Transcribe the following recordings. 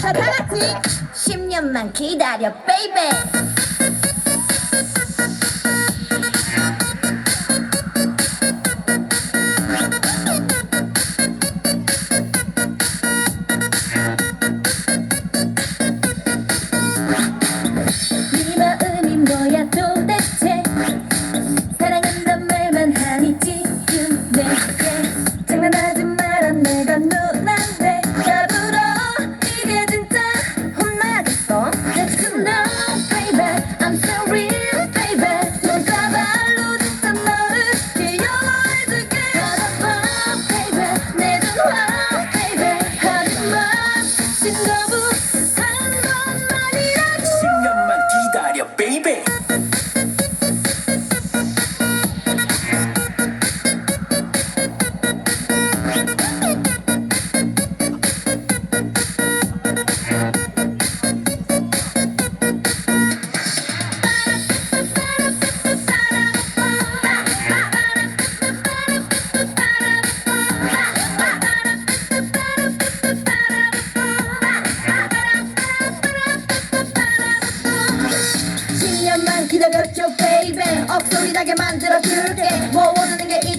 자, 다 같이 10년만 기다려, 베이베. 기다려줘 baby. 억소리 나게 만들어줄게. 뭐 원하는 게 있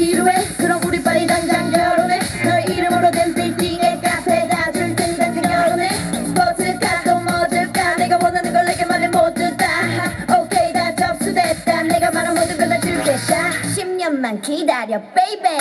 지루해? 그럼 우리 빨리 당장 결혼해. 널 이름으로 된 빌딩에 카페 다 줄 텐데 결혼해. 스포츠카 또 뭐줄까? 내가 원하는 걸 내게 말해 모두 다. 오케이 다 접수됐다. 내가 말한 모든 걸다 줄게 자 10년만 기다려 베이베